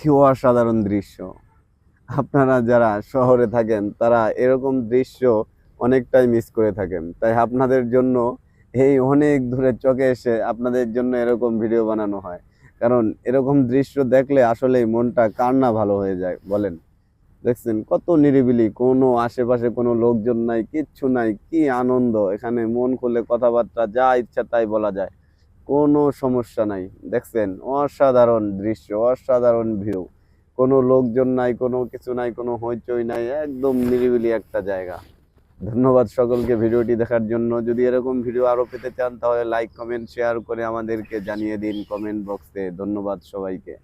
কি অসাধারণ দৃশ্য। আপনারা যারা শহরে থাকেন, তারা এরকম দৃশ্য অনেকটাই মিস করে থাকেন। তাই আপনাদের জন্য এই অনেক দূরে চোখে এসে আপনাদের জন্য এরকম ভিডিও বানানো হয়। কারণ এরকম দৃশ্য দেখলে আসলেই মনটা কার না ভালো হয়ে যায়, বলেন। দেখছেন, কত নিরিবিলি, কোনো আশেপাশে কোনো লোকজন নাই, কিচ্ছু নাই, কি আনন্দ। এখানে মন খুলে কথাবার্তা, যা ইচ্ছা তাই বলা যায়। কোনো সমস্যা নাই। দেখছেন? অসাধারণ দৃশ্য, অসাধারণ ভিউ কোনো লোকজন নাই, কোনো কিছু নাই, কোনো হইচই নাই, একদম নিরিবিলি একটা জায়গা। ধন্যবাদ সকলকে ভিডিওটি দেখার জন্য। যদি এরকম ভিডিও আরও পেতে চান, তাহলে লাইক কমেন্ট শেয়ার করে আমাদেরকে জানিয়ে দিন কমেন্ট বক্সে। ধন্যবাদ সবাইকে।